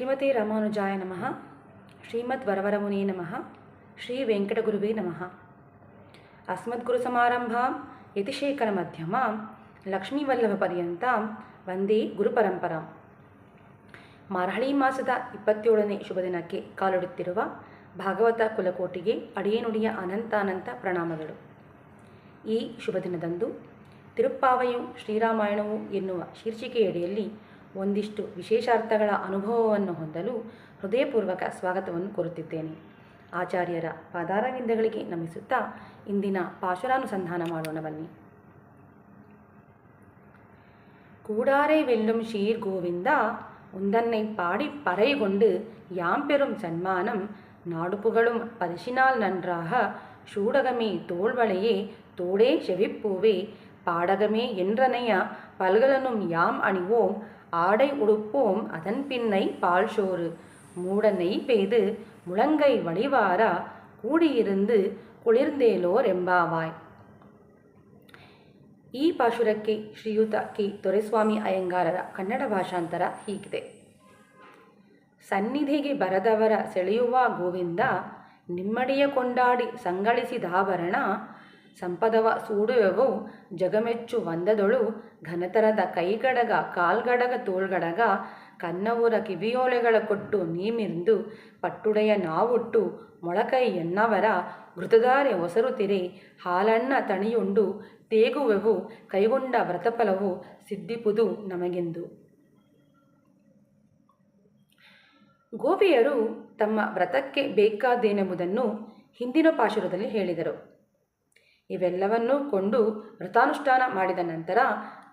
ಶ್ರೀಮತಿ ರಾಮಾನುಜಾಯ ನಮಃ. ಶ್ರೀಮದ್ ವರವರಮುನೇ ನಮಃ. ಶ್ರೀ ವೆಂಕಟಗುರುವೇ ನಮಃ. ಅಸ್ಮದ್ಗುರು ಸಮಾರಂಭ, ಯತಿಶೇಖರ ಮಧ್ಯಮ ಲಕ್ಷ್ಮೀವಲ್ಲಭ ಪರ್ಯಂತ ವಂದೇ ಗುರುಪರಂಪರ ಮಾರ್ಹಳಿ ಮಾಸದ ಇಪ್ಪತ್ತೇಳನೇ ಶುಭ ದಿನಕ್ಕೆ ಕಾಲಿಡುತ್ತಿರುವ ಭಾಗವತ ಕುಲಕೋಟಿಗೆ ಅಡಿಯನುಡಿಯ ಅನಂತಾನಂತ ಪ್ರಣಾಮಗಳು. ಈ ಶುಭ ದಿನದಂದು ತಿರುಪ್ಪಾವಯು ಶ್ರೀರಾಮಾಯಣವು ಎನ್ನುವ ಶೀರ್ಷಿಕೆಯಡಿಯಲ್ಲಿ ಒಂದಿಷ್ಟು ವಿಶೇಷಾರ್ಥಗಳ ಅನುಭವವನ್ನು ಹೊಂದಲು ಹೃದಯಪೂರ್ವಕ ಸ್ವಾಗತವನ್ನು ಕೋರುತ್ತಿದ್ದೇನೆ ಆಚಾರ್ಯರ ಪಾದಾರವಿಂದಗಳಿಗೆ ನಮಿಸುತ್ತಾ ಇಂದಿನ ಪಾಶುರಾನುಸಂಧಾನ ಮಾಡೋಣ ಬನ್ನಿ கூடாரை வெல்லும் ஷீர் கோவிந்தா உந்தன்னை பாடி பறை கொண்டு யாம் பெறும் சன்மானம் நாடு புகழும் பரிசினால் நன்றாக சூடகமே தோள்வளையே தோடே செவிப்பூவே பாடகமே என்றனைய பல்கலனும் யாம் அணிவோம் ஆடை உடுப்போம் அதன் பின்னை பால் சோறு மூடனை பெய்து முழங்கை வழிவாரா கூடியிருந்து குளிர்ந்தேலோ ரெம்பாவாய் ಈ ಪಾಶುರಕ್ಕೆ ಶ್ರೀಯುತ ಕಿ ತೊರೆಸ್ವಾಮಿ ಅಯ್ಯಂಗಾರರ ಕನ್ನಡ ಭಾಷಾಂತರ ಹೀಗಿದೆ ಸನ್ನಿಧಿಗೆ ಬರದವರ ಸೆಳೆಯುವ ಗೋವಿಂದ ನಿಮ್ಮಡಿಯ ಕೊಂಡಾಡಿ ಸಂಗಳಿಸಿದಾಭರಣ ಸಂಪದವ ಸೂಡುವೆವು, ಜಗಮೆಚ್ಚು ವಂದದೊಳು ಘನತರದ ಕೈಗಡಗ, ಕಾಲ್ಗಡಗ, ತೋಳ್ಗಡಗ, ಕನ್ನವೂರ ಕಿವಿಯೋಲೆಗಳ ಕೊಟ್ಟು ನೀಮಿಂದು ಪಟ್ಟುಡೆಯ ನಾವುಟ್ಟು, ಮೊಳಕೈ ಎನ್ನವರ ಘೃತಧಾರೆ ಒಸರುತಿರೆ ಹಾಲಣ್ಣ ತಣಿಯುಂಡು, ತೇಗುವೆವು, ಕೈಗೊಂಡ ವ್ರತಫಲವು, ಸಿದ್ಧಿಪುದು ನಮಗೆಂದು. ಗೋಪಿಯರು ತಮ್ಮ ವ್ರತಕ್ಕೆ ಬೇಕಾದೇನೆಂಬುದನ್ನು ಹಿಂದಿನ ಪಾಶುರದಲ್ಲಿ ಹೇಳಿದರು. ಇವೆಲ್ಲವನ್ನೂ ಕೊಂಡು ವ್ರತಾನುಷ್ಠಾನ ಮಾಡಿದ ನಂತರ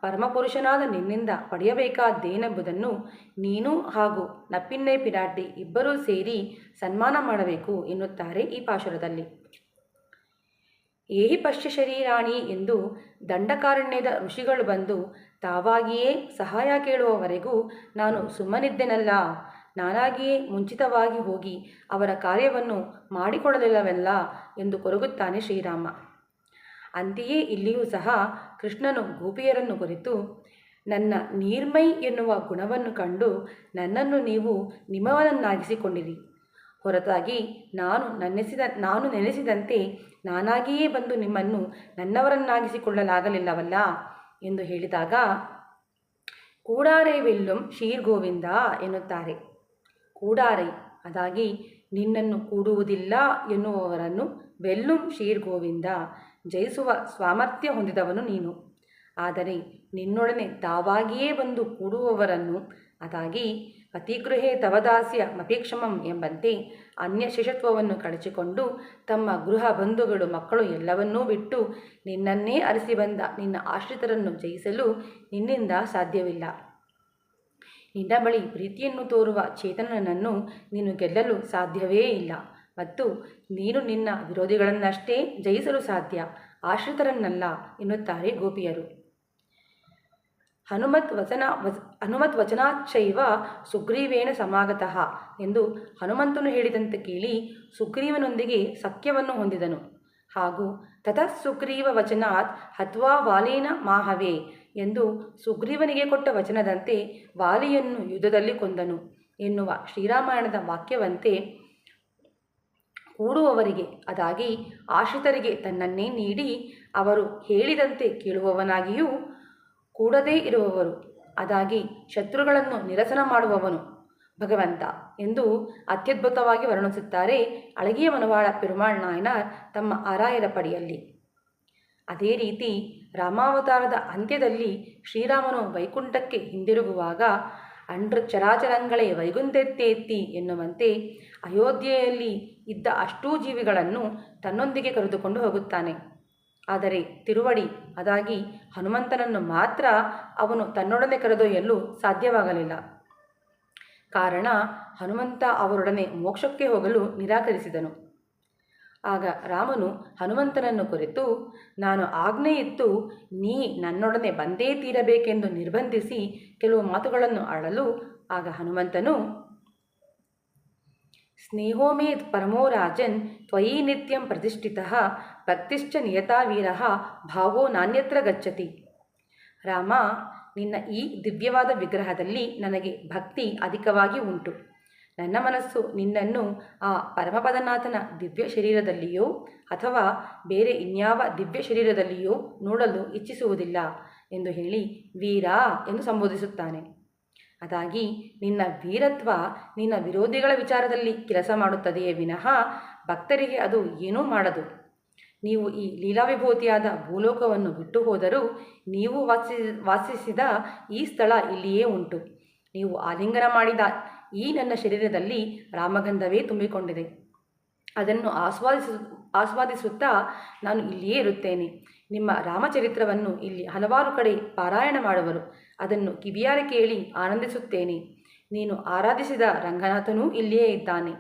ಪರಮಪುರುಷನಾದ ನಿನ್ನಿಂದ ಪಡೆಯಬೇಕಾದ್ದೇನೆಂಬುದನ್ನು ನೀನು ಹಾಗೂ ನಪ್ಪಿನ್ನೆ ಪಿರಾಡ್ಡಿ ಇಬ್ಬರೂ ಸೇರಿ ಸನ್ಮಾನ ಮಾಡಬೇಕು ಎನ್ನುತ್ತಾರೆ ಈ ಪಾಶುರದಲ್ಲಿ. ಏಹಿ ಪಶ್ಯ ಶರೀರಾಣಿ ಎಂದು ದಂಡಕಾರಣ್ಯದ ಋಷಿಗಳು ಬಂದು ತಾವಾಗಿಯೇ ಸಹಾಯ ಕೇಳುವವರೆಗೂ ನಾನು ಸುಮ್ಮನಿದ್ದೆನಲ್ಲ, ನಾನಾಗಿಯೇ ಮುಂಚಿತವಾಗಿ ಹೋಗಿ ಅವರ ಕಾರ್ಯವನ್ನು ಮಾಡಿಕೊಡಲಿಲ್ಲವೆಲ್ಲ ಎಂದು ಕೊರಗುತ್ತಾನೆ ಶ್ರೀರಾಮ. ಅಂತೆಯೇ ಇಲ್ಲಿಯೂ ಸಹ ಕೃಷ್ಣನು ಗೋಪಿಯರನ್ನು ಕುರಿತು, ನನ್ನ ನೀರ್ಮೈ ಎನ್ನುವ ಗುಣವನ್ನು ಕಂಡು ನನ್ನನ್ನು ನೀವು ನಿಮ್ಮವನನ್ನಾಗಿಸಿಕೊಂಡಿರಿ ಹೊರತಾಗಿ ನಾನು ನನ್ನೆಸಿದ, ನಾನು ನೆನೆಸಿದಂತೆ ನಾನಾಗಿಯೇ ಬಂದು ನಿಮ್ಮನ್ನು ನನ್ನವರನ್ನಾಗಿಸಿಕೊಳ್ಳಲಾಗಲಿಲ್ಲವಲ್ಲ? ಎಂದು ಹೇಳಿದಾಗ, ಕೂಡಾರೆ ವೆಲ್ಲುಂ ಶೀರ್ ಗೋವಿಂದ ಎನ್ನುತ್ತಾರೆ. ಕೂಡಾರೈ, ಅದಾಗಿ ನಿನ್ನನ್ನು ಕೂಡುವುದಿಲ್ಲ ಎನ್ನುವವರನ್ನು ವೆಲ್ಲುಂ ಶೀರ್ ಗೋವಿಂದ. ಜಯಿಸುವ ಸಾಮರ್ಥ್ಯ ಹೊಂದಿದವನು ನೀನು. ಆದರೆ ನಿನ್ನೊಡನೆ ತಾವಾಗಿಯೇ ಬಂದು ಕೂಡುವವರನ್ನು ಅದಾಗಿ ಅತಿಗೃಹೇ ತವದಾಸ್ಯ ಮಪೇಕ್ಷಮಂ ಎಂಬಂತೆ ಅನ್ಯ ಶಿಶತ್ವವನ್ನು ಕಳಚಿಕೊಂಡು ತಮ್ಮ ಗೃಹ ಬಂಧುಗಳು ಮಕ್ಕಳು ಎಲ್ಲವನ್ನೂ ಬಿಟ್ಟು ನಿನ್ನನ್ನೇ ಅರಿಸಿ ಬಂದ ನಿನ್ನ ಆಶ್ರಿತರನ್ನು ಜಯಿಸಲು ನಿನ್ನಿಂದ ಸಾಧ್ಯವಿಲ್ಲ. ನಿನ್ನ ಬಳಿ ಪ್ರೀತಿಯನ್ನು ತೋರುವ ಚೇತನನನ್ನು ನೀನು ಗೆಲ್ಲಲು ಸಾಧ್ಯವೇ ಇಲ್ಲ. ಮತ್ತು ನೀನು ನಿನ್ನ ವಿರೋಧಿಗಳನ್ನಷ್ಟೇ ಜಯಿಸಲು ಸಾಧ್ಯ, ಆಶ್ರಿತರನ್ನಲ್ಲ ಎನ್ನುತ್ತಾರೆ ಗೋಪಿಯರು. ಹನುಮತ್ ವಚನ ವಚ, ಹನುಮತ್ ವಚನಾಚೈವ ಸುಗ್ರೀವೇಣ ಸಮಾಗತಃ ಎಂದು ಹನುಮಂತನು ಹೇಳಿದಂತೆ ಕೇಳಿ ಸುಗ್ರೀವನೊಂದಿಗೆ ಸಖ್ಯವನ್ನು ಹೊಂದಿದನು. ಹಾಗೂ ತತಃ ಸುಗ್ರೀವ ವಚನಾತ್ ಹತ್ವಾ ವಾಲೇನ ಮಾಹವೇ ಎಂದು ಸುಗ್ರೀವನಿಗೆ ಕೊಟ್ಟ ವಚನದಂತೆ ವಾಲಿಯನ್ನು ಯುದ್ಧದಲ್ಲಿ ಕೊಂದನು ಎನ್ನುವ ಶ್ರೀರಾಮಾಯಣದ ವಾಕ್ಯವಂತೆ ಕೂಡುವವರಿಗೆ, ಅದಾಗಿ ಆಶ್ರಿತರಿಗೆ ತನ್ನನ್ನೇ ನೀಡಿ ಅವರು ಹೇಳಿದಂತೆ ಕೇಳುವವನಾಗಿಯೂ ಕೂಡದೇ ಇರುವವರು, ಅದಾಗಿ ಶತ್ರುಗಳನ್ನು ನಿರಸನ ಮಾಡುವವನು ಭಗವಂತ ಎಂದು ಅತ್ಯದ್ಭುತವಾಗಿ ವರ್ಣಿಸುತ್ತಾರೆ ಅಳಗಿಯ ಮನವಾಳ ಪೆರುಮಾಳ್ ನಾಯನಾರ್ ತಮ್ಮ ಆರಾಯರ ಪಡಿಯಲ್ಲಿ. ಅದೇ ರೀತಿ ರಾಮಾವತಾರದ ಅಂತ್ಯದಲ್ಲಿ ಶ್ರೀರಾಮನು ವೈಕುಂಠಕ್ಕೆ ಹಿಂದಿರುಗುವಾಗ ಅಂಡ್ರ ಚರಾಚರಂಗಳೇ ವೈಗುಂಧ್ಯತ್ತೇತಿ ಎನ್ನುವಂತೆ ಅಯೋಧ್ಯೆಯಲ್ಲಿ ಇದ್ದ ಅಷ್ಟೂ ಜೀವಿಗಳನ್ನು ತನ್ನೊಂದಿಗೆ ಕರೆದುಕೊಂಡು ಹೋಗುತ್ತಾನೆ. ಆದರೆ ತಿರುವಡಿ ಅದಾಗಿ ಹನುಮಂತನನ್ನು ಮಾತ್ರ ಅವನು ತನ್ನೊಡನೆ ಕರೆದೊಯ್ಯಲು ಸಾಧ್ಯವಾಗಲಿಲ್ಲ. ಕಾರಣ ಹನುಮಂತ ಅವರೊಡನೆ ಮೋಕ್ಷಕ್ಕೆ ಹೋಗಲು ನಿರಾಕರಿಸಿದನು. ಆಗ ರಾಮನು ಹನುಮಂತನನ್ನು ಕುರಿತು, ನಾನು ಆಜ್ಞೆಯಿತ್ತು ನೀ ನನ್ನೊಡನೆ ಬಂದೇ ತೀರಬೇಕೆಂದು ನಿರ್ಬಂಧಿಸಿ ಕೆಲವು ಮಾತುಗಳನ್ನು ಆಡಲು ಆಗ ಹನುಮಂತನು ಸ್ನೇಹೋಮೇ ಪರಮೋ ರಾಜನ್ ತ್ವಯಿ ನಿತ್ಯಂ ಪ್ರತಿಷ್ಠಿತ ಭಕ್ತಿಶ್ಚ ನಿಯತಾ ವೀರ ಭಾವೋ ನಾನ್ಯತ್ರ ಗಚ್ಚತಿ. ರಾಮ, ನಿನ್ನ ಈ ದಿವ್ಯವಾದ ವಿಗ್ರಹದಲ್ಲಿ ನನಗೆ ಭಕ್ತಿ ಅಧಿಕವಾಗಿ ಉಂಟು. ನನ್ನ ಮನಸ್ಸು ನಿನ್ನನ್ನು ಆ ಪರಮಪದನಾಥನ ದಿವ್ಯ ಶರೀರದಲ್ಲಿಯೋ ಅಥವಾ ಬೇರೆ ಇನ್ಯಾವ ದಿವ್ಯ ಶರೀರದಲ್ಲಿಯೋ ನೋಡಲು ಇಚ್ಛಿಸುವುದಿಲ್ಲ ಎಂದು ಹೇಳಿ ವೀರ ಎಂದು ಸಂಬೋಧಿಸುತ್ತಾನೆ. ಅದಾಗಿ ನಿನ್ನ ವೀರತ್ವ ನಿನ್ನ ವಿರೋಧಿಗಳ ವಿಚಾರದಲ್ಲಿ ಕೆಲಸ ಮಾಡುತ್ತದೆಯೇ ವಿನಃ ಭಕ್ತರಿಗೆ ಅದು ಏನೂ ಮಾಡದು. ನೀವು ಈ ಲೀಲಾವಿಭೂತಿಯಾದ ಭೂಲೋಕವನ್ನು ಬಿಟ್ಟು ಹೋದರೂ ನೀವು ವಾಸಿ ವಾಸಿಸಿದ ಈ ಸ್ಥಳ ಇಲ್ಲಿಯೇ ಉಂಟು. ನೀವು ಆಲಿಂಗನ ಮಾಡಿದ ಈ ನನ್ನ ಶರೀರದಲ್ಲಿ ರಾಮಗಂಧವೇ ತುಂಬಿಕೊಂಡಿದೆ. ಅದನ್ನು ಆಸ್ವಾದಿಸ, ಆಸ್ವಾದಿಸುತ್ತಾ ನಾನು ಇಲ್ಲಿಯೇ ಇರುತ್ತೇನೆ. ನಿಮ್ಮ ರಾಮಚರಿತ್ರವನ್ನು ಇಲ್ಲಿ ಹಲವಾರು ಕಡೆ ಪಾರಾಯಣ ಮಾಡುವರು. ಅದನ್ನು ಕಿವಿಯಾರೆ ಕೇಳಿ ಆನಂದಿಸುತ್ತೇನೆ. ನೀನು ಆರಾಧಿಸಿದ ರಂಗನಾಥನೂ ಇಲ್ಲಿಯೇ ಇದ್ದಾನೆ.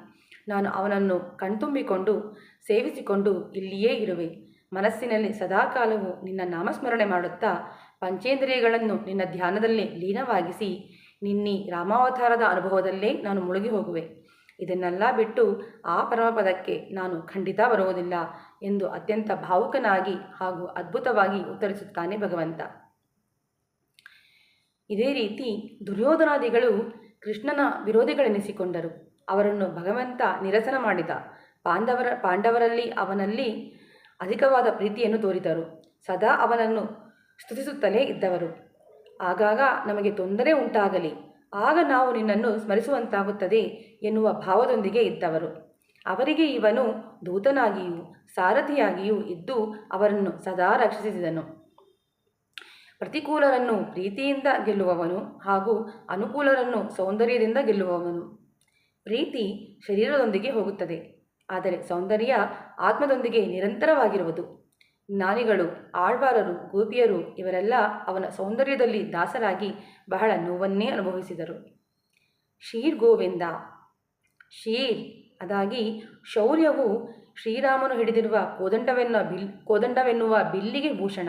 ನಾನು ಅವನನ್ನು ಕಣ್ತುಂಬಿಕೊಂಡು, ಸೇವಿಸಿಕೊಂಡು ಇಲ್ಲಿಯೇ ಇರುವೆ. ಮನಸ್ಸಿನಲ್ಲಿ ಸದಾಕಾಲವು ನಿನ್ನ ನಾಮಸ್ಮರಣೆ ಮಾಡುತ್ತಾ, ಪಂಚೇಂದ್ರಿಯಗಳನ್ನು ನಿನ್ನ ಧ್ಯಾನದಲ್ಲಿ ಲೀನವಾಗಿಸಿ ನಿನ್ನಿ ರಾಮಾವತಾರದ ಅನುಭವದಲ್ಲೇ ನಾನು ಮುಳುಗಿ ಹೋಗುವೆ. ಇದನ್ನೆಲ್ಲ ಬಿಟ್ಟು ಆ ಪರಮಪದಕ್ಕೆ ನಾನು ಖಂಡಿತ ಬರುವುದಿಲ್ಲ ಎಂದು ಅತ್ಯಂತ ಭಾವುಕನಾಗಿ ಹಾಗೂ ಅದ್ಭುತವಾಗಿ ಉತ್ತರಿಸುತ್ತಾನೆ ಭಗವಂತ. ಇದೇ ರೀತಿ ದುರ್ಯೋಧನಾದಿಗಳು ಕೃಷ್ಣನ ವಿರೋಧಿಗಳೆನಿಸಿಕೊಂಡರು. ಅವರನ್ನು ಭಗವಂತ ನಿರಸನ ಮಾಡಿದ. ಪಾಂಡವರ, ಪಾಂಡವರಲ್ಲಿ ಅವನಲ್ಲಿ ಅಧಿಕವಾದ ಪ್ರೀತಿಯನ್ನು ತೋರಿದರು. ಸದಾ ಅವನನ್ನು ಸ್ತುತಿಸುತ್ತಲೇ ಇದ್ದವರು. ಆಗಾಗ ನಮಗೆ ತೊಂದರೆ ಉಂಟಾಗಲಿ. ಆಗ ನಾವು ನಿನ್ನನ್ನು ಸ್ಮರಿಸುವಂತಾಗುತ್ತದೆ ಎನ್ನುವ ಭಾವದೊಂದಿಗೆ ಇದ್ದವರು. ಅವರಿಗೆ ಇವನು ದೂತನಾಗಿಯೂ ಸಾರಥಿಯಾಗಿಯೂ ಇದ್ದು ಅವರನ್ನು ಸದಾ ರಕ್ಷಿಸಿದನು. ಪ್ರತಿಕೂಲರನ್ನು ಪ್ರೀತಿಯಿಂದ ಗೆಲ್ಲುವವನು ಹಾಗೂ ಅನುಕೂಲರನ್ನು ಸೌಂದರ್ಯದಿಂದ ಗೆಲ್ಲುವವನು. ಪ್ರೀತಿ ಶರೀರದೊಂದಿಗೆ ಹೋಗುತ್ತದೆ, ಆದರೆ ಸೌಂದರ್ಯ ಆತ್ಮದೊಂದಿಗೆ ನಿರಂತರವಾಗಿರುವುದು. ಜ್ಞಾನಿಗಳು, ಆಳ್ವಾರರು, ಗೋಪಿಯರು ಇವರೆಲ್ಲ ಅವನ ಸೌಂದರ್ಯದಲ್ಲಿ ದಾಸರಾಗಿ ಬಹಳ ನೋವನ್ನೇ ಅನುಭವಿಸಿದರು. ಶೀರ್ ಗೋವಿಂದ. ಶೀರ್ ಅದಾಗಿ ಶೌರ್ಯವು ಶ್ರೀರಾಮನು ಹಿಡಿದಿರುವ ಕೋದಂಡವೆನ್ನ ಬಿಲ್, ಕೋದಂಡವೆನ್ನುವ ಬಿಲ್ಲಿಗೆ ಭೂಷಣ.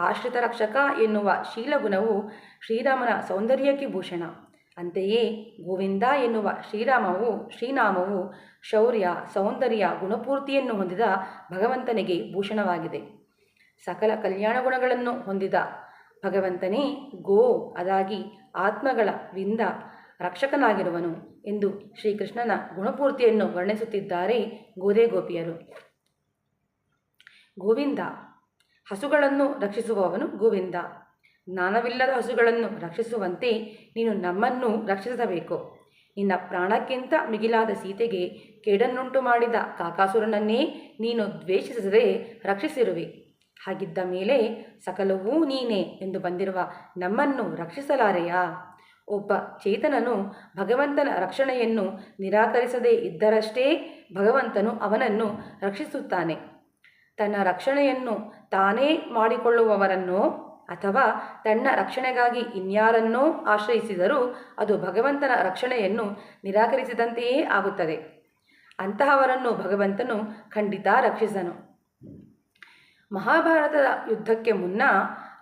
ಆಶ್ರಿತ ರಕ್ಷಕ ಎನ್ನುವ ಶೀಲಗುಣವು ಶ್ರೀರಾಮನ ಸೌಂದರ್ಯಕ್ಕೆ ಭೂಷಣ. ಅಂತೆಯೇ ಗೋವಿಂದ ಎನ್ನುವ ಶ್ರೀರಾಮವು ಶ್ರೀನಾಮವು ಶೌರ್ಯ, ಸೌಂದರ್ಯ, ಗುಣಪೂರ್ತಿಯನ್ನು ಹೊಂದಿದ ಭಗವಂತನಿಗೆ ಭೂಷಣವಾಗಿದೆ. ಸಕಲ ಕಲ್ಯಾಣ ಗುಣಗಳನ್ನು ಹೊಂದಿದ ಭಗವಂತನೇ ಗೋ ಅದಾಗಿ ಆತ್ಮಗಳ ವಿಂದ ರಕ್ಷಕನಾಗಿರುವನು ಎಂದು ಶ್ರೀಕೃಷ್ಣನ ಗುಣಪೂರ್ತಿಯನ್ನು ವರ್ಣಿಸುತ್ತಿದ್ದಾರೆ ಗೋದೇ ಗೋಪಿಯರು. ಗೋವಿಂದ ಹಸುಗಳನ್ನು ರಕ್ಷಿಸುವವನು ಗೋವಿಂದ. ಜ್ಞಾನವಿಲ್ಲದ ಹಸುಗಳನ್ನು ರಕ್ಷಿಸುವಂತೆ ನೀನು ನಮ್ಮನ್ನು ರಕ್ಷಿಸಬೇಕು. ನಿನ್ನ ಪ್ರಾಣಕ್ಕಿಂತ ಮಿಗಿಲಾದ ಸೀತೆಗೆ ಕೇಡನ್ನುಂಟು ಮಾಡಿದ ಕಾಕಾಸುರನನ್ನೇ ನೀನು ದ್ವೇಷಿಸದೆ ರಕ್ಷಿಸಿರುವೆ. ಹಾಗಿದ್ದ ಮೇಲೆ ಸಕಲವೂ ನೀನೇ ಎಂದು ಬಂದಿರುವ ನಮ್ಮನ್ನು ರಕ್ಷಿಸಲಾರೆಯಾ? ಒಬ್ಬ ಚೇತನನು ಭಗವಂತನ ರಕ್ಷಣೆಯನ್ನು ನಿರಾಕರಿಸದೇ ಇದ್ದರಷ್ಟೇ ಭಗವಂತನು ಅವನನ್ನು ರಕ್ಷಿಸುತ್ತಾನೆ. ತನ್ನ ರಕ್ಷಣೆಯನ್ನು ತಾನೇ ಮಾಡಿಕೊಳ್ಳುವವರನ್ನೋ ಅಥವಾ ತನ್ನ ರಕ್ಷಣೆಗಾಗಿ ಇನ್ಯಾರನ್ನೋ ಆಶ್ರಯಿಸಿದರೂ ಅದು ಭಗವಂತನ ರಕ್ಷಣೆಯನ್ನು ನಿರಾಕರಿಸಿದಂತೆಯೇ ಆಗುತ್ತದೆ. ಅಂತಹವರನ್ನು ಭಗವಂತನು ಖಂಡಿತ ರಕ್ಷಿಸನು. ಮಹಾಭಾರತದ ಯುದ್ಧಕ್ಕೆ ಮುನ್ನ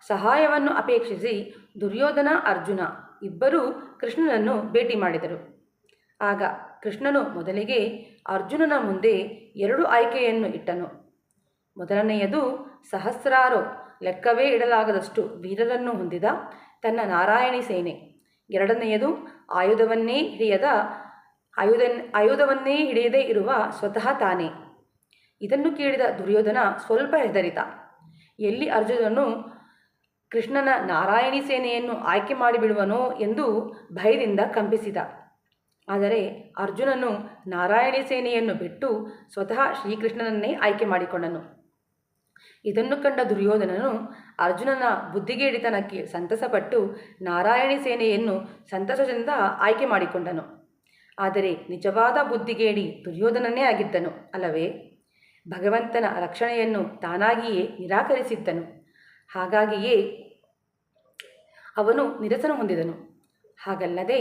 ಸಹಾಯವನ್ನು ಅಪೇಕ್ಷಿಸಿ ದುರ್ಯೋಧನ ಅರ್ಜುನ ಇಬ್ಬರೂ ಕೃಷ್ಣನನ್ನು ಭೇಟಿ ಮಾಡಿದರು. ಆಗ ಕೃಷ್ಣನು ಮೊದಲಿಗೆ ಅರ್ಜುನನ ಮುಂದೆ ಎರಡು ಆಯ್ಕೆಯನ್ನು ಇಟ್ಟನು. ಮೊದಲನೆಯದು ಸಹಸ್ರಾರು ಲೆಕ್ಕವೇ ಇಡಲಾಗದಷ್ಟು ವೀರರನ್ನು ಹೊಂದಿದ ತನ್ನ ನಾರಾಯಣಿ ಸೇನೆ. ಎರಡನೆಯದು, ಆಯುಧವನ್ನೇ ಹಿಡಿಯದ ಆಯುಧ ಆಯುಧವನ್ನೇ ಹಿಡಿಯದೇ ಇರುವ ಸ್ವತಃ ತಾನೇ. ಇದನ್ನು ಕೇಳಿದ ದುರ್ಯೋಧನ ಸ್ವಲ್ಪ ಹೆದರಿತ. ಎಲ್ಲಿ ಅರ್ಜುನನು ಕೃಷ್ಣನ ನಾರಾಯಣಿ ಸೇನೆಯನ್ನು ಆಯ್ಕೆ ಮಾಡಿಬಿಡುವನೋ ಎಂದು ಭಯದಿಂದ ಕಂಪಿಸಿದ. ಆದರೆ ಅರ್ಜುನನು ನಾರಾಯಣಿ ಸೇನೆಯನ್ನು ಬಿಟ್ಟು ಸ್ವತಃ ಶ್ರೀಕೃಷ್ಣನನ್ನೇ ಆಯ್ಕೆ ಮಾಡಿಕೊಂಡನು. ಇದನ್ನು ಕಂಡ ದುರ್ಯೋಧನನು ಅರ್ಜುನನ ಬುದ್ಧಿಗೇಡಿತನಕ್ಕೆ ಸಂತಸಪಟ್ಟು ನಾರಾಯಣಿ ಸೇನೆಯನ್ನು ಸಂತಸದಿಂದ ಆಯ್ಕೆ ಮಾಡಿಕೊಂಡನು. ಆದರೆ ನಿಜವಾದ ಬುದ್ಧಿಗೇಡಿ ದುರ್ಯೋಧನನೇ ಆಗಿದ್ದನು, ಅಲ್ಲವೇ? ಭಗವಂತನ ರಕ್ಷಣೆಯನ್ನು ತಾನಾಗಿಯೇ ನಿರಾಕರಿಸಿದ್ದನು. ಹಾಗಾಗಿಯೇ ಅವನು ನಿರಸನ ಹೊಂದಿದನು. ಹಾಗಲ್ಲದೆ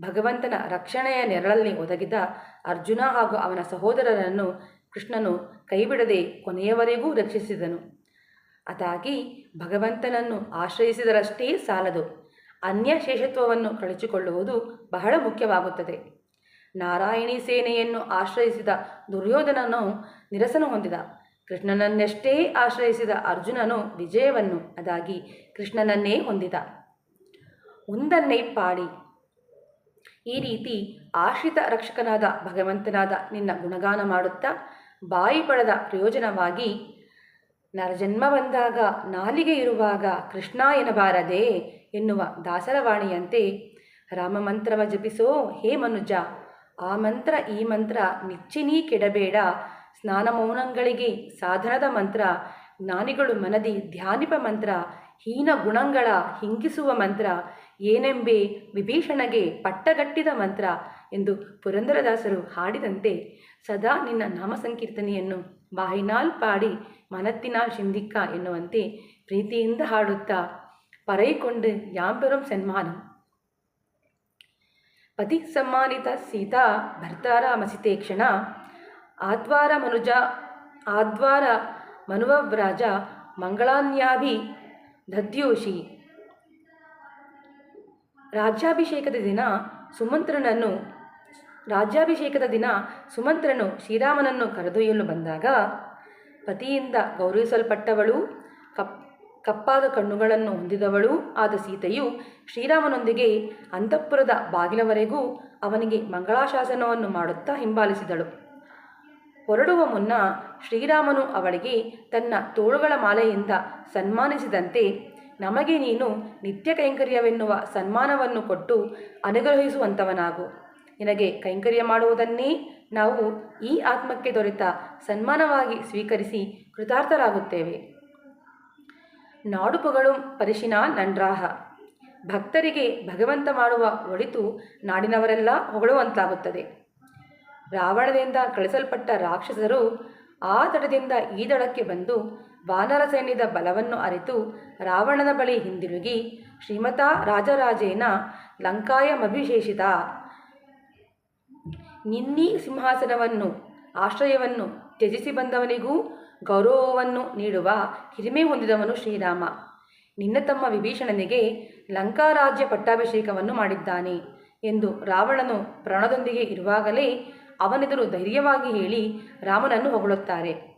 ಭಗವಂತನ ರಕ್ಷಣೆಯ ನೆರಳಲ್ಲಿ ಒದಗಿದ ಅರ್ಜುನ ಹಾಗೂ ಅವನ ಸಹೋದರರನ್ನು ಕೃಷ್ಣನು ಕೈಬಿಡದೆ ಕೊನೆಯವರೆಗೂ ರಕ್ಷಿಸಿದನು. ಅದಾಗಿ ಭಗವಂತನನ್ನು ಆಶ್ರಯಿಸಿದರಷ್ಟೇ ಸಾಲದು. ಅನ್ಯ ಶೇಷತ್ವವನ್ನು ಕಳಚಿಕೊಳ್ಳುವುದು ಬಹಳ ಮುಖ್ಯವಾಗುತ್ತದೆ. ನಾರಾಯಣಿ ಸೇನೆಯನ್ನು ಆಶ್ರಯಿಸಿದ ದುರ್ಯೋಧನನು ನಿರಸನ ಹೊಂದಿದ. ಕೃಷ್ಣನನ್ನೆಷ್ಟೇ ಆಶ್ರಯಿಸಿದ ಅರ್ಜುನನು ವಿಜಯವನ್ನು ಅದಾಗಿ ಕೃಷ್ಣನನ್ನೇ ಹೊಂದಿದ. ಒಂದನ್ನೇ ಪಾಡಿ. ಈ ರೀತಿ ಆಶ್ರಿತ ರಕ್ಷಕನಾದ ಭಗವಂತನಾದ ನಿನ್ನ ಗುಣಗಾನ ಮಾಡುತ್ತಾ ಬಾಯಿ ಪಡೆದ ಪ್ರಯೋಜನವಾಗಿ ನರಜನ್ಮ ಬಂದಾಗ ನಾಲಿಗೆ ಇರುವಾಗ ಕೃಷ್ಣ ಎನ್ನಬಾರದೆ ಎನ್ನುವ ದಾಸರವಾಣಿಯಂತೆ ರಾಮಮಂತ್ರವ ಜಪಿಸೋ ಹೇ ಮನುಜ, ಆ ಮಂತ್ರ ಈ ಮಂತ್ರ ನಿಚ್ಚಿನೀ ಕೆಡಬೇಡ. ಸ್ನಾನ ಮೌನಗಳಿಗೆ ಸಾಧನದ ಮಂತ್ರ, ಜ್ಞಾನಿಗಳು ಮನದಿ ಧ್ಯಾನಿಪ ಮಂತ್ರ, ಹೀನ ಗುಣಗಳ ಹಿಂಗಿಸುವ ಮಂತ್ರ, ಏನೆಂಬೆ ವಿಭೀಷಣಗೆ ಪಟ್ಟಗಟ್ಟಿದ ಮಂತ್ರ ಎಂದು ಪುರಂದರದಾಸರು ಹಾಡಿದಂತೆ ಸದಾ ನಿನ್ನ ನಾಮ ಸಂಕೀರ್ತನೆಯನ್ನು ಬಾಯಿನಾಲ್ ಪಾಡಿ ಮನತ್ತಿನಾಲ್ ಶಿಂದಿಕ್ಕ ಎನ್ನುವಂತೆ ಪ್ರೀತಿಯಿಂದ ಹಾಡುತ್ತಾ ಪರೈಕೊಂಡು ಯಾಂಬೆರಂ ಸನ್ಮಾನ. ಪತಿ ಸಮ್ಮಾನಿತ ಸೀತಾ ಭರ್ತಾರ ಮಸಿತೆ ಕ್ಷಣ. ಆದ್ವಾರ ಮನುಜ, ಆದ್ವಾರ ಮನುವವ್ರಾಜ, ಮಂಗಳಾನ್ಯಾಭಿ ದದ್ಯೋಷಿ. ರಾಜ್ಯಾಭಿಷೇಕದ ದಿನ ಸುಮಂತ್ರನನ್ನು ರಾಜ್ಯಾಭಿಷೇಕದ ದಿನ ಸುಮಂತ್ರನು ಶ್ರೀರಾಮನನ್ನು ಕರೆದೊಯ್ಯಲು ಬಂದಾಗ ಪತಿಯಿಂದ ಗೌರವಿಸಲ್ಪಟ್ಟವಳು, ಕಪ್, ಕಪ್ಪಾದ ಕಣ್ಣುಗಳನ್ನು ಹೊಂದಿದವಳು ಆದ ಸೀತೆಯು ಶ್ರೀರಾಮನೊಂದಿಗೆ ಅಂತಃಪುರದ ಬಾಗಿಲವರೆಗೂ ಅವನಿಗೆ ಮಂಗಳಾಶಾಸನವನ್ನು ಮಾಡುತ್ತಾ ಹಿಂಬಾಲಿಸಿದಳು. ಹೊರಡುವ ಮುನ್ನ ಶ್ರೀರಾಮನು ಅವಳಿಗೆ ತನ್ನ ತೋಳುಗಳ ಮಾಲೆಯಿಂದ ಸನ್ಮಾನಿಸಿದಂತೆ, ನಮಗೆ ನೀನು ನಿತ್ಯ ಕೈಂಕರ್ಯವೆನ್ನುವ ಸನ್ಮಾನವನ್ನು ಕೊಟ್ಟು ಅನುಗ್ರಹಿಸುವಂಥವನಾಗು ನಿನಗೆ ಕೈಂಕರ್ಯ ಮಾಡುವುದನ್ನೇ ನಾವು ಈ ಆತ್ಮಕ್ಕೆ ದೊರೆತ ಸನ್ಮಾನವಾಗಿ ಸ್ವೀಕರಿಸಿ ಕೃತಾರ್ಥರಾಗುತ್ತೇವೆ. ನಾಡುಪುಗಳು ಪರಿಶಿನ ನಂಡ್ರಾಹ ಭಕ್ತರಿಗೆ ಭಗವಂತ ಮಾಡುವ ಒಳಿತು ನಾಡಿನವರೆಲ್ಲ ಹೊಗಳುವಂತಾಗುತ್ತದೆ. ರಾವಣದಿಂದ ಕಳಿಸಲ್ಪಟ್ಟ ರಾಕ್ಷಸರು ಆ ದಡದಿಂದ ಈ ದಡಕ್ಕೆ ಬಂದು ವಾನರ ಸೈನ್ಯದ ಬಲವನ್ನು ಅರಿತು ರಾವಣನ ಬಳಿ ಹಿಂದಿರುಗಿ ಶ್ರೀಮತಾ ರಾಜರಾಜೇನ ಲಂಕಾಯಮಭಿಷೇಷಿತ ನಿನ್ನೀ ಸಿಂಹಾಸನವನ್ನು, ಆಶ್ರಯವನ್ನು ತ್ಯಜಿಸಿ ಬಂದವನಿಗೂ ಗೌರವವನ್ನು ನೀಡುವ ಹಿರಿಮೆ ಹೊಂದಿದವನು ಶ್ರೀರಾಮ. ನಿನ್ನ ತಮ್ಮ ವಿಭೀಷಣನಿಗೆ ಲಂಕಾರಾಜ್ಯ ಪಟ್ಟಾಭಿಷೇಕವನ್ನು ಮಾಡಿದ್ದಾನೆ ಎಂದು ರಾವಣನು ಪ್ರಾಣದೊಂದಿಗೆ ಇರುವಾಗಲೇ ಅವನೆದುರು ಧೈರ್ಯವಾಗಿ ಹೇಳಿ ರಾಮನನ್ನು ಹೊಗಳುತ್ತಾರೆ.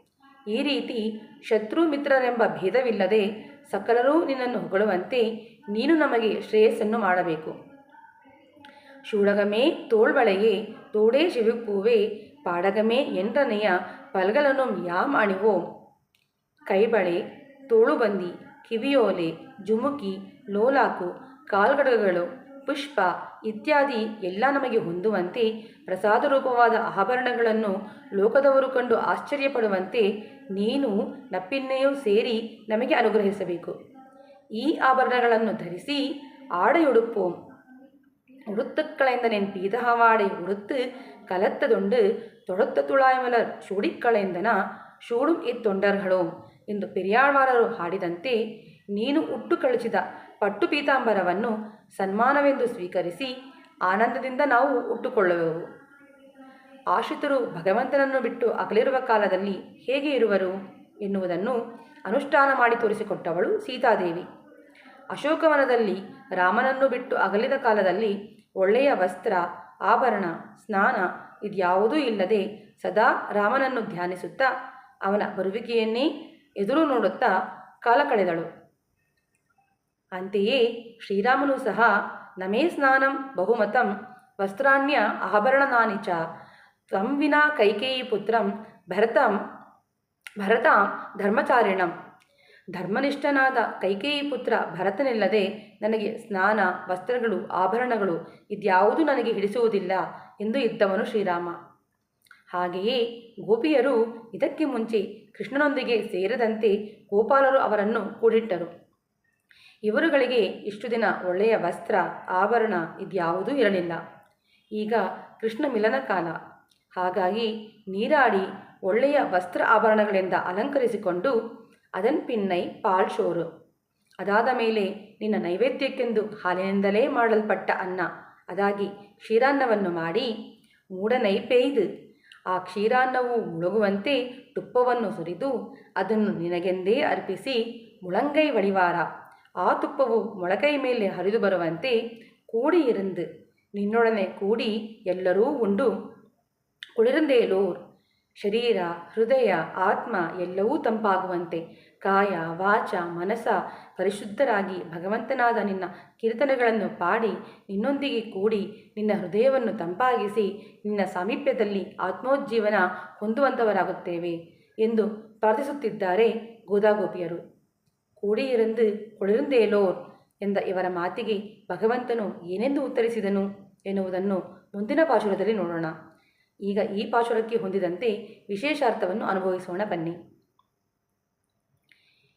ಈ ರೀತಿ ಶತ್ರು ಮಿತ್ರರೆಂಬ ಭೇದವಿಲ್ಲದೆ ಸಕಲರೂ ನಿನ್ನನ್ನು ಹೊಗಳುವಂತೆ ನೀನು ನಮಗೆ ಶ್ರೇಯಸ್ಸನ್ನು ಮಾಡಬೇಕು. ಶೂಡಗಮೇ ತೋಳ್ವಳೆಯೇ ತೋಡೇ ಶಿವಿಪ್ಪೂವೆ ಪಾಡಗಮೇ ಎಂಟನೆಯ ಪಲ್ಗಲನು யாம் அணிவோம்? ಕೈಬಳೆ ತೋಳುಬಂದಿ ಕಿವಿಯೋಲೆ ಜುಮುಕಿ ಲೋಲಾಕು ಕಾಲ್ಗಡಗಳು ಪುಷ್ಪ ಇತ್ಯಾದಿ ಎಲ್ಲ ನಮಗೆ ಹೊಂದುವಂತೆ ಪ್ರಸಾದ ರೂಪವಾದ ಆಭರಣಗಳನ್ನು ಲೋಕದವರು ಕಂಡು ಆಶ್ಚರ್ಯಪಡುವಂತೆ ನೀನು ನಪ್ಪಿನ್ನೆಯೂ ಸೇರಿ ನಮಗೆ ಅನುಗ್ರಹಿಸಬೇಕು ಈ ಆಭರಣಗಳನ್ನು ಧರಿಸಿ ಆಡೆಯುಡುಪ್ಪೋಂ உடுத்துக்களைந்தனின் பீதகவாடை உடுத்து கலத்ததுண்டு ತೊಡತ್ತ ತುಳಾಯಮಲರ್ ಶೂಡಿಕ್ಕಳೆಂದನ ಶೂಡುಂ ಇತ್ತೊಂಡರ್ಗಳೋ ಎಂದು ಪೆರಿಯಾಳ್ವಾರರು ಹಾಡಿದಂತೆ ನೀನು ಉಟ್ಟು ಕಳಿಸಿದ ಪಟ್ಟು ಪೀತಾಂಬರವನ್ನು ಸನ್ಮಾನವೆಂದು ಸ್ವೀಕರಿಸಿ ಆನಂದದಿಂದ ನಾವು ಉಟ್ಟುಕೊಳ್ಳುವೆವು ಆಶ್ರಿತರು ಭಗವಂತನನ್ನು ಬಿಟ್ಟು ಅಗಲಿರುವ ಕಾಲದಲ್ಲಿ ಹೇಗೆ ಇರುವರು ಎನ್ನುವುದನ್ನು ಅನುಷ್ಠಾನ ಮಾಡಿ ತೋರಿಸಿಕೊಟ್ಟವಳು ಸೀತಾದೇವಿ ಅಶೋಕವನದಲ್ಲಿ ರಾಮನನ್ನು ಬಿಟ್ಟು ಅಗಲಿದ ಕಾಲದಲ್ಲಿ ಒಳ್ಳೆಯ ವಸ್ತ್ರ, ಆಭರಣ, ಸ್ನಾನ ಇದ್ಯಾವುದೂ ಇಲ್ಲದೆ ಸದಾ ರಾಮನನ್ನು ಧ್ಯಾನಿಸುತ್ತಾ ಅವನ ಬರುವಿಕೆಯನ್ನೇ ಎದುರು ನೋಡುತ್ತಾ ಕಾಲ ಕಳೆದಳು. ಅಂತೆಯೇ ಶ್ರೀರಾಮನು ಸಹ, ನಮೇ ಸ್ನಾನಂ ಬಹುಮತಂ ವಸ್ತ್ರಾಣ್ಯ ಆಭರಣನಾನಿ ಚ, ತ್ವಂ ವಿನಾ ಕೈಕೇಯಿ ಪುತ್ರಂ ಭರತಂ, ಭರತಾಂ ಧರ್ಮಚಾರಿಣಂ ಧರ್ಮನಿಷ್ಠನಾದ ಕೈಕೇಯಿ ಪುತ್ರ ಭರತನಿಲ್ಲದೆ ನನಗೆ ಸ್ನಾನ, ವಸ್ತ್ರಗಳು, ಆಭರಣಗಳು ಇದ್ಯಾವುದೂ ನನಗೆ ಹಿಡಿಸುವುದಿಲ್ಲ ಎಂದು ಇದ್ದವನು ಶ್ರೀರಾಮ. ಹಾಗೆಯೇ ಗೋಪಿಯರು ಇದಕ್ಕೆ ಮುಂಚೆ ಕೃಷ್ಣನೊಂದಿಗೆ ಸೇರದಂತೆ ಗೋಪಾಲರು ಅವರನ್ನು ಕೂಡಿಟ್ಟರು. ಇವರುಗಳಿಗೆ ಇಷ್ಟು ದಿನ ಒಳ್ಳೆಯ ವಸ್ತ್ರ, ಆಭರಣ ಇದ್ಯಾವುದೂ ಇರಲಿಲ್ಲ. ಈಗ ಕೃಷ್ಣ ಮಿಲನ ಕಾಲ. ಹಾಗಾಗಿ ನೀರಾಡಿ ಒಳ್ಳೆಯ ವಸ್ತ್ರ ಆಭರಣಗಳಿಂದ ಅಲಂಕರಿಸಿಕೊಂಡು ಅದನ್ ಪಿನ್ನೈ ಪಾಲ್ ಶೋರು ಅದಾದ ಮೇಲೆ ನಿನ್ನ ನೈವೇದ್ಯಕ್ಕೆಂದು ಹಾಲಿನಿಂದಲೇ ಮಾಡಲ್ಪಟ್ಟ ಅನ್ನ ಅದಾಗಿ ಕ್ಷೀರಾನ್ನವನ್ನು ಮಾಡಿ ಮೂಡನೈ ಪೇಯ್ದು ಆ ಕ್ಷೀರಾನ್ನವು ಮುಳುಗುವಂತೆ ತುಪ್ಪವನ್ನು ಸುರಿದು ಅದನ್ನು ನಿನಗೆಂದೇ ಅರ್ಪಿಸಿ ಮುಳಂಗೈ ವಡಿವಾರ ಆ ತುಪ್ಪವು ಮೊಳಕೈ ಮೇಲೆ ಹರಿದು ಬರುವಂತೆ ಕೂಡಿ ಇರಂದು ನಿನ್ನೊಡನೆ ಕೂಡಿ ಎಲ್ಲರೂ ಉಂಡು ಕುಳಿರಂದೇಲೂರ್ ಶರೀರ, ಹೃದಯ, ಆತ್ಮ ಎಲ್ಲವೂ ತಂಪಾಗುವಂತೆ. ಕಾಯ, ವಾಚ ಮನಸ ಪರಿಶುದ್ಧರಾಗಿ ಭಗವಂತನಾದ ನಿನ್ನ ಕೀರ್ತನೆಗಳನ್ನು ಪಾಡಿ, ನಿನ್ನೊಂದಿಗೆ ಕೂಡಿ ನಿನ್ನ ಹೃದಯವನ್ನು ತಂಪಾಗಿಸಿ ನಿನ್ನ ಸಾಮೀಪ್ಯದಲ್ಲಿ ಆತ್ಮೋಜ್ಜೀವನ ಹೊಂದುವಂಥವರಾಗುತ್ತೇವೆ ಎಂದು ಪ್ರಾರ್ಥಿಸುತ್ತಿದ್ದಾರೆ ಗೋದಾಗೋಪಿಯರು. ಕೂಡಿಯಿರಂದು ಕೊಳಿರುಂದೇಲೋರ್ ಎಂದ ಇವರ ಮಾತಿಗೆ ಭಗವಂತನು ಏನೆಂದು ಉತ್ತರಿಸಿದನು ಎನ್ನುವುದನ್ನು ಮುಂದಿನ ಪಾಶುರದಲ್ಲಿ ನೋಡೋಣ. ಈಗ ಈ ಪಾಶುರಕ್ಕೆ ಹೊಂದಿದಂತೆ ವಿಶೇಷಾರ್ಥವನ್ನು ಅನುಭವಿಸೋಣ ಬನ್ನಿ.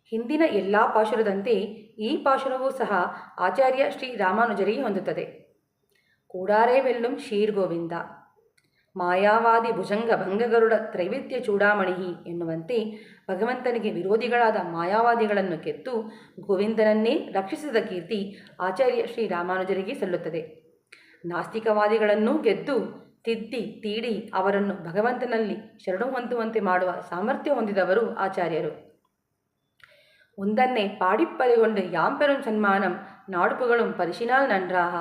ಹಿಂದಿನ ಎಲ್ಲ ಪಾಶುರದಂತೆ ಈ ಪಾಶುರವೂ ಸಹ ಆಚಾರ್ಯ ಶ್ರೀ ರಾಮಾನುಜರಿಗೆ ಹೊಂದುತ್ತದೆ. ಕೂಡಾರೆ ವೆಲ್ಲುಂ ಶೀರ್ ಗೋವಿಂದ. ಮಾಯಾವಾದಿ ಭುಜಂಗ ಭಂಗಗರುಡ ತ್ರೈವಿಧ್ಯ ಚೂಡಾಮಣಿ ಎನ್ನುವಂತೆ ಭಗವಂತನಿಗೆ ವಿರೋಧಿಗಳಾದ ಮಾಯಾವಾದಿಗಳನ್ನು ಕೆತ್ತು ಗೋವಿಂದನನ್ನೇ ರಕ್ಷಿಸಿದ ಕೀರ್ತಿ ಆಚಾರ್ಯ ಶ್ರೀ ರಾಮಾನುಜರಿಗೆ ಸಲ್ಲುತ್ತದೆ. ನಾಸ್ತಿಕವಾದಿಗಳನ್ನೂ ಗೆದ್ದು ತಿದ್ದಿ, ತೀಡಿ ಅವರನ್ನು ಭಗವಂತನಲ್ಲಿ ಶರಣು ಹೊಂದುವಂತೆ ಮಾಡುವ ಸಾಮರ್ಥ್ಯ ಹೊಂದಿದವರು ಆಚಾರ್ಯರು. ಒಂದನ್ನೇ ಪಾಡಿಪ್ಪರೆಗೊಂಡು ಯಾಂಪೆರುಂ ಸನ್ಮಾನಂ ನಾಡುಪುಗಳು ಪರಿಶಿನಾಲ್ ನಂಡ್ರಾಹ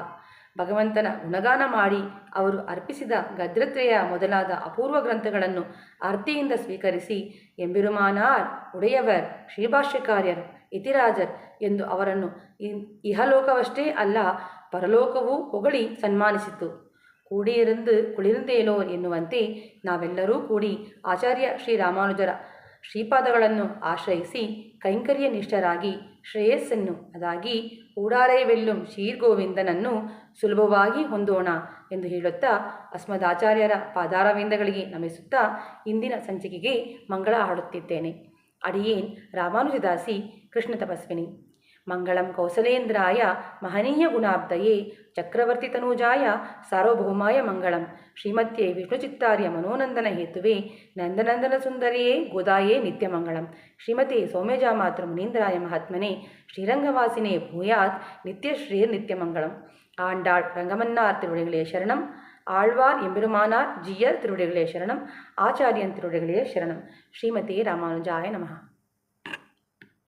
ಭಗವಂತನ ಗುಣಗಾನ ಮಾಡಿ ಅವರು ಅರ್ಪಿಸಿದ ಗದ್ರತ್ರೆಯ ಮೊದಲಾದ ಅಪೂರ್ವ ಗ್ರಂಥಗಳನ್ನು ಅರ್ತಿಯಿಂದ ಸ್ವೀಕರಿಸಿ, ಎಂಬಿರುಮಾನಾರ್, ಉಡೆಯವರ್ ಶ್ರೀಭಾಷ್ಯಕಾರ್ಯರ್ ಇತಿರಾಜರ್ ಎಂದು ಅವರನ್ನು ಇಹಲೋಕವಷ್ಟೇ ಅಲ್ಲ, ಪರಲೋಕವೂ ಹೊಗಳಿ ಸನ್ಮಾನಿಸಿತು. ಕೂಡಿಯಿರಂದು ಕುಳಿರುಂದೇಲೋ ಎನ್ನುವಂತೆ ನಾವೆಲ್ಲರೂ ಕೂಡಿ ಆಚಾರ್ಯ ಶ್ರೀರಾಮಾನುಜರ ಶ್ರೀಪಾದಗಳನ್ನು ಆಶ್ರಯಿಸಿ ಕೈಂಕರ್ಯ ನಿಷ್ಠರಾಗಿ ಶ್ರೇಯಸ್ಸನ್ನು, ಅದಾಗಿ ಕೂಡಾರೈವೆಲ್ಲುಂ ಶ್ರೀರ್ಗೋವಿಂದನನ್ನು ಸುಲಭವಾಗಿ ಹೊಂದೋಣ ಎಂದು ಹೇಳುತ್ತಾ ಅಸ್ಮದಾಚಾರ್ಯರ ಪಾದಾರವಿಂದಗಳಿಗೆ ನಮಿಸುತ್ತಾ ಇಂದಿನ ಸಂಚಿಕೆಗೆ ಮಂಗಳ ಹಾಡುತ್ತಿದ್ದೇನೆ. ಅಡಿಯೇನ್ ರಾಮಾನುಜದಾಸಿ ಕೃಷ್ಣ ತಪಸ್ವಿನಿ. மங்களம் கௌசலேந்திராய மகனீய குணாப்தயே சக்கரவர்த்தி தனூஜாய சார்வபௌமாய மங்களம் ஸ்ரீமத்யை விஷ்ணுச்சித்தாரிய மனோநந்தன ஹேத்துவே நந்தநந்தன சுந்தரியே கோதாயே நித்தியமங்கலம் ஸ்ரீமதி சோமேஜா மாத்திர முனீந்திராய மகாத்மனே ஸ்ரீரங்கவாசினே பூயாத் நித்யஸ்ரீர் நித்தியமங்கலம் ஆண்டாள் ரங்கமன்னார் திருவடிகளே சரணம் ஆழ்வார் எம்பெருமானார் ஜியர் திருவடிகளே சரணம் ஆச்சாரியன் திருவடிகளே சரணம் ஸ்ரீமதி ராமானுஜாய நமகா